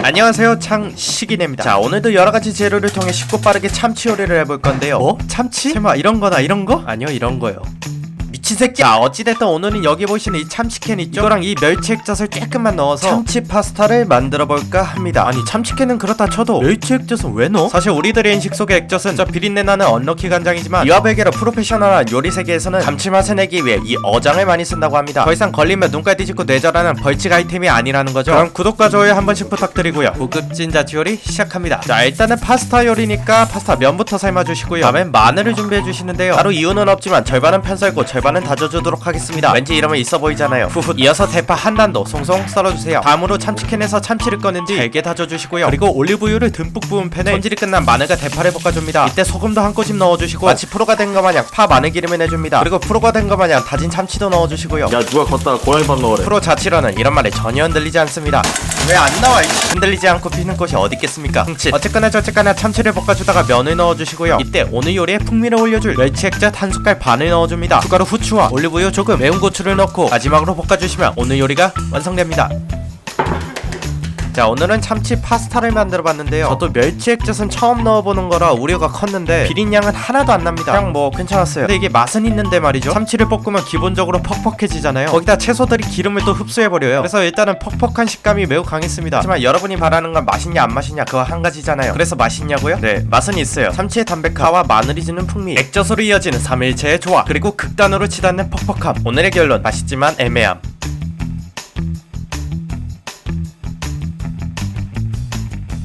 안녕하세요 창식이네입니다 자 오늘도 여러가지 재료를 통해 쉽고 빠르게 참치 요리를 해볼 건데요 뭐? 참치? 설마 이런거나 이런거? 아니요 이런거요 미친 새끼. 자 어찌됐든 오늘은 여기 보시는 이 참치캔 있죠? 이거랑 이 멸치 액젓을 조금만 넣어서 참치 파스타를 만들어 볼까 합니다. 아니 참치캔은 그렇다 쳐도 멸치 액젓은 왜 넣어? 사실 우리들의 인식 속의 액젓은 저 비린내 나는 언럭키 간장이지만 이와 베개로 프로페셔널한 요리 세계에서는 감칠맛을 내기 위해 이 어장을 많이 쓴다고 합니다. 더 이상 걸리면 눈깔 뒤집고 뇌절하는 벌칙 아이템이 아니라는 거죠? 그럼 구독과 좋아요 한 번씩 부탁드리고요. 고급진 자취 요리 시작합니다. 자 일단은 파스타 요리니까 파스타 면부터 삶아주시고요. 다음엔 마늘을 준비해 주시는데요. 따로 이유는 없지만 절반은 편썰고 절반은 다져주도록 하겠습니다 왠지 이러면 있어 보이잖아요 후훗 이어서 대파 한 단도 송송 썰어주세요 다음으로 참치캔에서 참치를 꺼낸 뒤 잘게 다져주시고요 그리고 올리브유를 듬뿍 부은 팬에 손질이 끝난 마늘과 대파를 볶아줍니다 이때 소금도 한 꼬집 넣어주시고 마치 프로가 된 것 마냥 파 마늘 기름을 내줍니다 그리고 프로가 된 것 마냥 다진 참치도 넣어주시고요 야 누가 걷다가 고양이 밥 넣으래 프로 자치러는 이런 말에 전혀 흔들리지 않습니다. 왜 안 나와? 이 흔들리지 않고 피는 곳이 어디 있겠습니까? 흥칫. 어쨌거나 저쨌거나 참치를 볶아주다가 면을 넣어주시고요. 이때 오늘 요리에 풍미를 올려줄 멸치 액젓 한 숟갈 반을 넣어줍니다. 추가로 후추 와 올리브유 조금 매운 고추를 넣고 마지막으로 볶아주시면 오늘 요리가 완성됩니다. 자 오늘은 참치 파스타를 만들어 봤는데요. 저도 멸치 액젓은 처음 넣어보는 거라 우려가 컸는데 비린 양은 하나도 안 납니다. 그냥 뭐 괜찮았어요. 근데 이게 맛은 있는데 말이죠. 참치를 볶으면 기본적으로 퍽퍽해지잖아요. 거기다 채소들이 기름을 또 흡수해버려요. 그래서 일단은 퍽퍽한 식감이 매우 강했습니다. 하지만 여러분이 바라는 건 맛있냐 안 맛있냐 그거 한 가지잖아요. 그래서 맛있냐고요? 네 맛은 있어요. 참치의 담백함과 마늘이 주는 풍미 액젓으로 이어지는 삼일체의 조화 그리고 극단으로 치닫는 퍽퍽함. 오늘의 결론 맛있지만 애매함